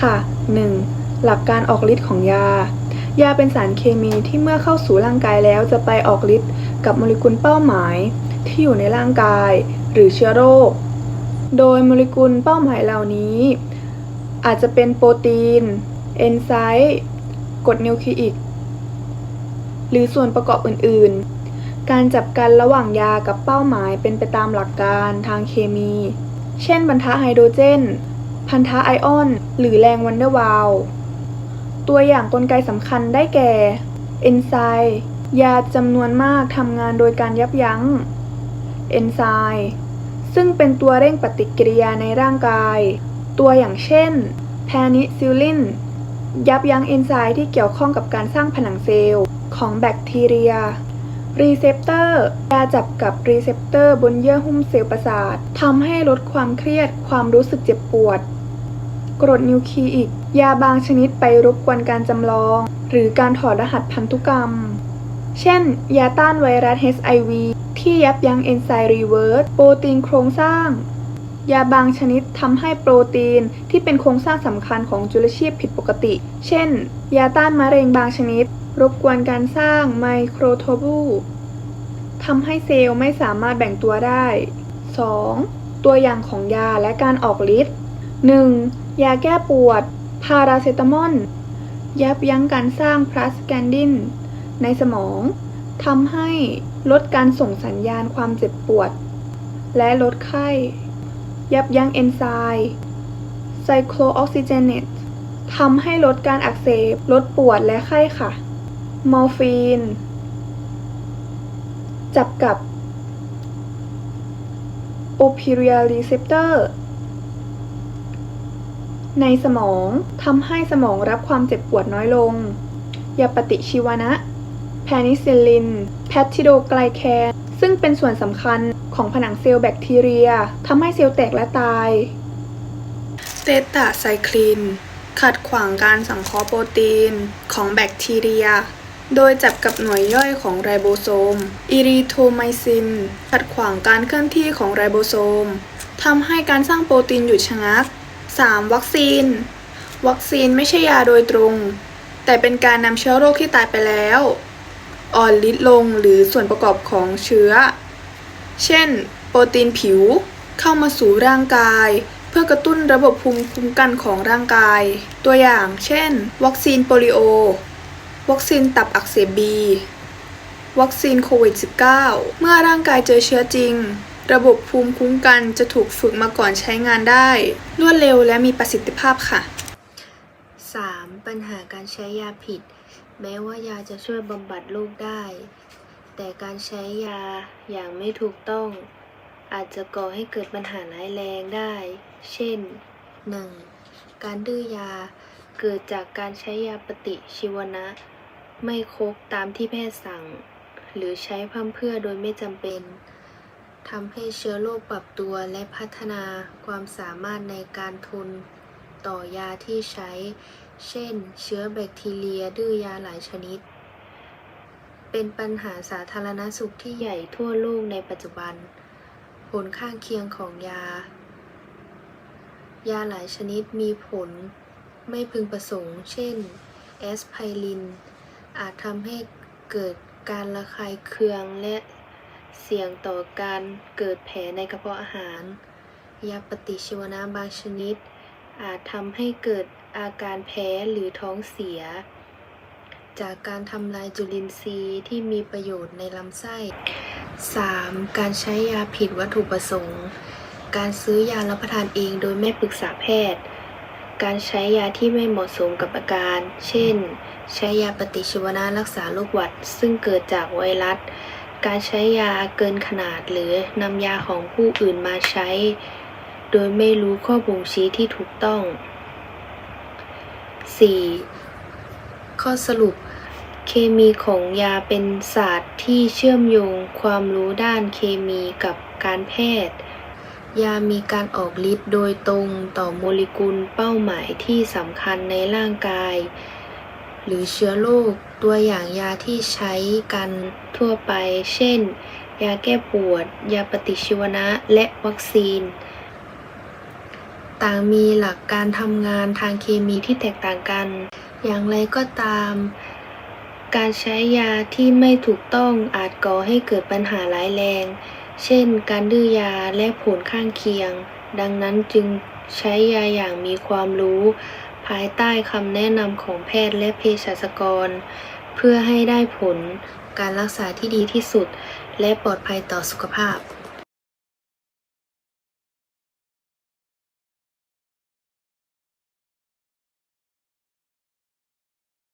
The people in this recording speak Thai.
ค่ะ 1. หลักการออกฤทธิ์ของยา ยาเป็นสารเคมีที่เมื่อเข้าสู่ร่างกายแล้วจะไปออกฤทธิ์กับโมเลกุลเป้าหมาย ที่อยู่ในร่างกาย หรือเชื้อโรค โดยโมเลกุลเป้าหมายเหล่านี้ อาจจะเป็นโปรตีน เอนไซม์กรดนิวคลีอิก หรือส่วนประกอบอื่น ๆ การจับกันระหว่างยากับเป้าหมายเป็นไปตามหลักการทางเคมี เช่น บรรทะไฮโดรเจน พันธะไอออน หรือแรงวันเดอร์วาลตัวอย่างกลไกสำคัญได้แก่ เอนไซม์ยาจำนวนมากทำงานโดยการยับยั้ง เอนไซม์ซึ่งเป็นตัวเร่งปฏิกิริยาในร่างกาย ตัวอย่างเช่น แพนิซิลลิน ยับยั้งเอนไซม์ที่เกี่ยวข้องกับการสร้างผนังเซลล์ของแบคทีเรีย รีเซพเตอร์ยาจับกับรีเซพเตอร์บนเยื่อหุ้มเซลล์ประสาททำให้ลดความเครียด ความรู้สึกเจ็บปวด กรดนิวคลีอิก ยาบางชนิดไปรบกวนการจำลอง หรือการถอดรหัสพันธุกรรม เช่น ยาต้านไวรัส HIV ที่ยับยั้งเอนไซม์รีเวิร์สโปรตีนโครงสร้าง ยาบางชนิดทำให้โปรตีนที่เป็นโครงสร้างสำคัญของจุลชีพผิดปกติ เช่น ยาต้านมะเร็งบางชนิด รบกวนการสร้างไมโครโทบูทำให้เซลล์ไม่สามารถแบ่งตัวได้ 2. ตัวอย่างของยาและการออกฤทธิ์ 1. ยาแก้ปวด พาราเซตามอลยับยั้งการสร้างพลาสแกนดิน ในสมองทำให้ลดการส่งสัญญาณความเจ็บปวด และลดไข้ ยับยั้งเอนไซม์ไซโคลออกซิเจนเนตทำให้ลดการอักเสบ ลดปวดและไข้ค่ะ มอร์ฟีน จับกับโอพิเรียรีเซปเตอร์ ในสมองทำให้สมองรับความเจ็บปวดน้อยลง ยาปฏิชีวนะ แพนิซิลิน แพทิโดไกลแคน ซึ่งเป็นส่วนสำคัญของผนังเซลล์แบคทีเรียทำให้เซลล์แตกและตาย เตตาไซคลิน ขัดขวางการสังเคราะห์โปรตีนของแบคทีเรีย โดยจับกับหน่วยย่อยของไรโบโซม อิริโทไมซิน ขัดขวางการเคลื่อนที่ของไรโบโซมทำให้การสร้างโปรตีนหยุดชะงัก 3. วัคซีน วัคซีนไม่ใช่ยาโดยตรง แต่เป็นการนำเชื้อโรคที่ตายไปแล้ว อ่อนฤทธิ์ลงหรือส่วนประกอบของเชื้อ เช่น โปรตีนผิวเข้ามาสู่ร่างกาย เพื่อกระตุ้นระบบภูมิคุ้มกันของร่างกาย ตัวอย่างเช่น วัคซีนโปลิโอ วัคซีนตับอักเสบบี วัคซีนโควิด -19 เมื่อร่างกายเจอเชื้อจริง ระบบภูมิคุ้มกันจะถูกฝึกมาก่อนใช้งานได้ รวดเร็วและมีประสิทธิภาพค่ะ 3. ปัญหาการใช้ยาผิด แม้ว่ายาจะช่วยบำบัดโรคได้ แต่การใช้ยาอย่างไม่ถูกต้อง อาจจะก่อให้เกิดปัญหาร้ายแรงได้ เช่น 1. การดื้อยาเกิดจากการใช้ยาปฏิชีวนะ ไม่ครบตามที่แพทย์สั่ง หรือใช้พร่ำเพื่อโดยไม่จำเป็น ทำให้เชื้อโรคปรับตัวและพัฒนาความสามารถในการทนต่อยาที่ใช้ เช่น เชื้อแบคทีเรียดื้อยาหลายชนิด เป็นปัญหาสาธารณสุขที่ใหญ่ทั่วโลกในปัจจุบัน ผลข้างเคียงของยา ยาหลายชนิดมีผลไม่พึงประสงค์ เช่น แอสไพริน อาจทำให้เกิดการระคายเคืองและ เสี่ยงต่อการเกิดแผลในกระเพาะอาหาร ยาปฏิชีวนะบางชนิด อาจทำให้เกิดอาการแพ้หรือท้องเสีย จากการทำลายจุลินทรีย์ที่มีประโยชน์ในลำไส้ 3. การใช้ยาผิดวัตถุประสงค์ การซื้อยารับประทานเองโดยไม่ปรึกษาแพทย์ การใช้ยาที่ไม่เหมาะสมกับอาการ เช่น ใช้ยาปฏิชีวนะรักษาโรคหวัด ซึ่งเกิดจากไวรัส การใช้ยาเกินขนาดหรือนำยาของผู้อื่นมาใช้ โดยไม่รู้ข้อบ่งชี้ที่ถูกต้อง 4. ข้อสรุป เคมีของยาเป็นศาสตร์ที่เชื่อมโยงความรู้ด้านเคมีกับการแพทย์ ยามีการออกฤทธิ์โดยตรงต่อโมเลกุลเป้าหมายที่สำคัญในร่างกาย หรือเชื้อโรคตัวอย่างยาที่ใช้กันทั่วไป เช่น ยาแก้ปวด ยาปฏิชีวนะ และวัคซีน ต่างมีหลักการทำงานทางเคมีที่แตกต่างกัน อย่างไรก็ตาม การใช้ยาที่ไม่ถูกต้องอาจก่อให้เกิดปัญหาร้ายแรง เช่น การดื้อยาและผลข้างเคียง ดังนั้นจึงใช้ยาอย่างมีความรู้ ภายใต้คำแนะนำของแพทย์และเภสัชกร เพื่อให้ได้ผลการรักษาที่ดีที่สุด และปลอดภัยต่อสุขภาพ